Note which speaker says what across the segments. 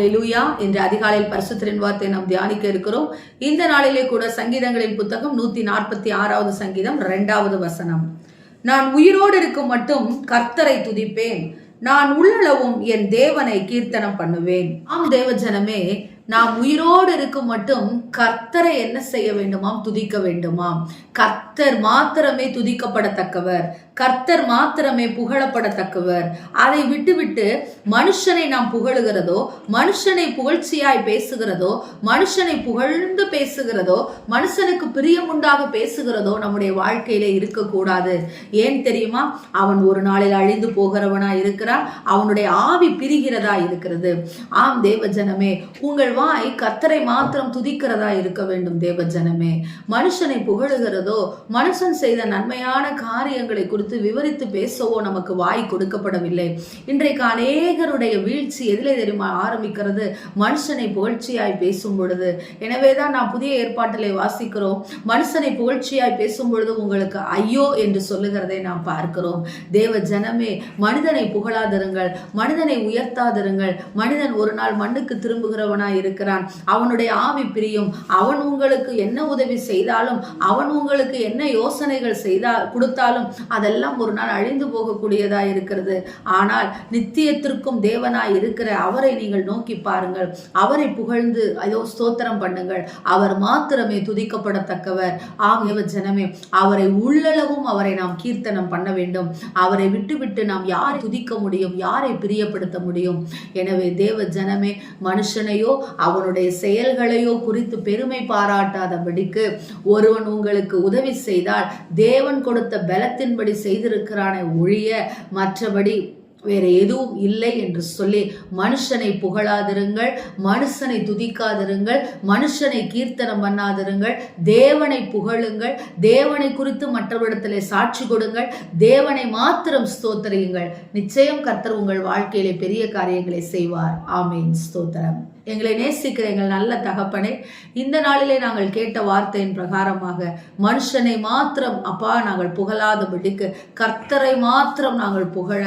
Speaker 1: அல்லேலூயா இன்று அதிகாலையில் பரிசுத்தரின் வார்த்தை நாம் தியானிக்க இருக்கிறோம். இந்த நாளிலே கூட சங்கீதங்களின் புத்தகம் நூத்தி நாற்பத்தி ஆறாவது சங்கீதம் இரண்டாவது வசனம். நான் உயிரோடு இருக்கும் மட்டும் கர்த்தரை துதிப்பேன். நான் உள்ளளவும் என் தேவனை கீர்த்தனம் பண்ணுவேன். ஆம் தேவ ஜனமே நாம் உயிரோடு இருக்கும் மட்டும் கர்த்தரை என்ன செய்ய வேண்டுமாம்? துதிக்க வேண்டுமாம். கர்த்தர் மாத்திரமே துதிக்கப்படத்தக்கவர். கர்த்தர் மாத்திரமே புகழப்படத்தக்கவர். அதை விட்டுவிட்டு மனுஷனை நாம் புகழுகிறதோ மனுஷனை புகழ்ச்சியாய் பேசுகிறதோ மனுஷனை புகழ்ந்து பேசுகிறதோ மனுஷனுக்கு பிரியமுண்டாக பேசுகிறதோ நம்முடைய வாழ்க்கையில இருக்கக்கூடாது. ஏன் தெரியுமா? அவன் ஒரு நாளில் அழிந்து போகிறவனா இருக்கிறான். அவனுடைய ஆவி பிரிகிறதா இருக்கிறது. ஆம் தேவஜனமே உங்கள் வாய் கர்த்தரை மாத்திரம் துதிக்கிறதா இருக்க வேண்டும் தேவஜனமே. மனுஷனை புகழுகிறதோ மனுஷன் செய்த நன்மையான காரியங்களை குறித்து விவரித்து பேசவோ நமக்கு வாய் கொடுக்கப்படவில்லை. இன்றைக்கு அநேகருடைய வீழ்ச்சி எதிலே தெரியுமா ஆரம்பிக்கிறது? மனுஷனை புகழ்ச்சியாய் பேசும் பொழுது. எனவே தான் நான் புதிய ஏற்பாட்டிலே வாசிக்கிறோம். மனுஷனை புகழ்ச்சியாய் பேசும் பொழுது உங்களுக்கு ஐயோ என்று சொல்லுகிறதை நாம் பார்க்கிறோம். தேவ ஜனமே மனிதனை புகழாதிருங்கள். மனிதனை உயர்த்தாதிருங்கள். மனிதன் ஒரு நாள் மண்ணுக்கு திரும்புகிறவனாய் இருக்கிறான். அவனுடைய ஆவி பிரியும். அவன் உங்களுக்கு என்ன உதவி செய்தாலும் அவன் உங்களுக்கு என்ன யோசனைகள் செய்தா கொடுத்தாலும் அதை அதெல்லாம் ஒரு நாள் அழிந்து போகக்கூடியதா இருக்கிறது. ஆனால் நித்தியத்திற்கும் தேவனாய் இருக்கிற அவரை நீங்கள் நோக்கி பாருங்கள். அவரை புகழ்ந்து ஐயோ ஸ்தோத்திரம் பண்ணுங்கள். அவர் மாத்திரமே துதிக்கப்படத்தக்கவர். ஆகியவ ஜனமே அவரை உள்ளளவும் அவரை நாம் கீர்த்தனம் பண்ண வேண்டும். அவரை விட்டுவிட்டு நாம் யாரை துதிக்க முடியும் யாரை பிரியப்படுத்த முடியும்? எனவே தேவ ஜனமே மனுஷனையோ அவனுடைய செயல்களையோ குறித்து பெருமை பாராட்டாதபடிக்கு ஒருவன் உங்களுக்கு உதவி செய்தால் தேவன் கொடுத்த பலத்தின்படி செய்திருக்கிறானே ஒழிய மற்றபடி வேற எதுவும் இல்லை என்று சொல்லி மனுஷனை புகழாதிருங்கள் மனுஷனை துதிக்காதிருங்கள் மனுஷனை கீர்த்தனம் பண்ணாதிருங்கள் தேவனை புகழுங்கள் தேவனை குறித்து மற்றவரிடத்திலே சாட்சி கொடுங்கள் தேவனை மாத்திரம் ஸ்தோத்தரியுங்கள். நிச்சயம் கர்த்தர் உங்கள் வாழ்க்கையிலே பெரிய காரியங்களை செய்வார். ஆமீன். ஸ்தோத்திரம். எங்களை நேசிக்கிற எங்கள் நல்ல தகப்பனே இந்த நாளிலே நாங்கள் கேட்ட வார்த்தையின் பிரகாரமாக மனுஷனை மாத்திரம் அப்பா நாங்கள் புகழாதபடிக்கு கர்த்தரை மாத்திரம் நாங்கள் புகழ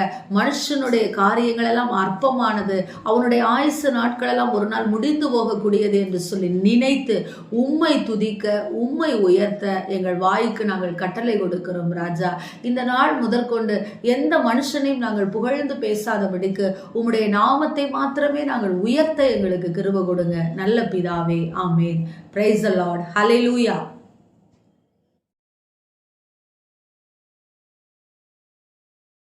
Speaker 1: மனுஷனுடைய காரியங்கள் எல்லாம் அற்பமானது. அவனுடைய ஆயுசு நாட்கள் எல்லாம் ஒரு நாள் முடிந்து போகக்கூடியது என்று சொல்லி நினைத்து உம்மை துதிக்க உம்மை உயர்த்த எங்கள் வாய்க்கு நாங்கள் கட்டளை கொடுக்கிறோம் ராஜா. இந்த நாள் முதற்கொண்டு எந்த மனுஷனையும் நாங்கள் புகழ்ந்து பேசாதபடிக்கு உம்முடைய நாமத்தை மாத்திரமே நாங்கள் உயர்த்த எங்களுக்கு கிருப கொடுங்க. நல்ல பிதாவே ஆமேன். பிரைஸ் லார்ட் ஹalleluya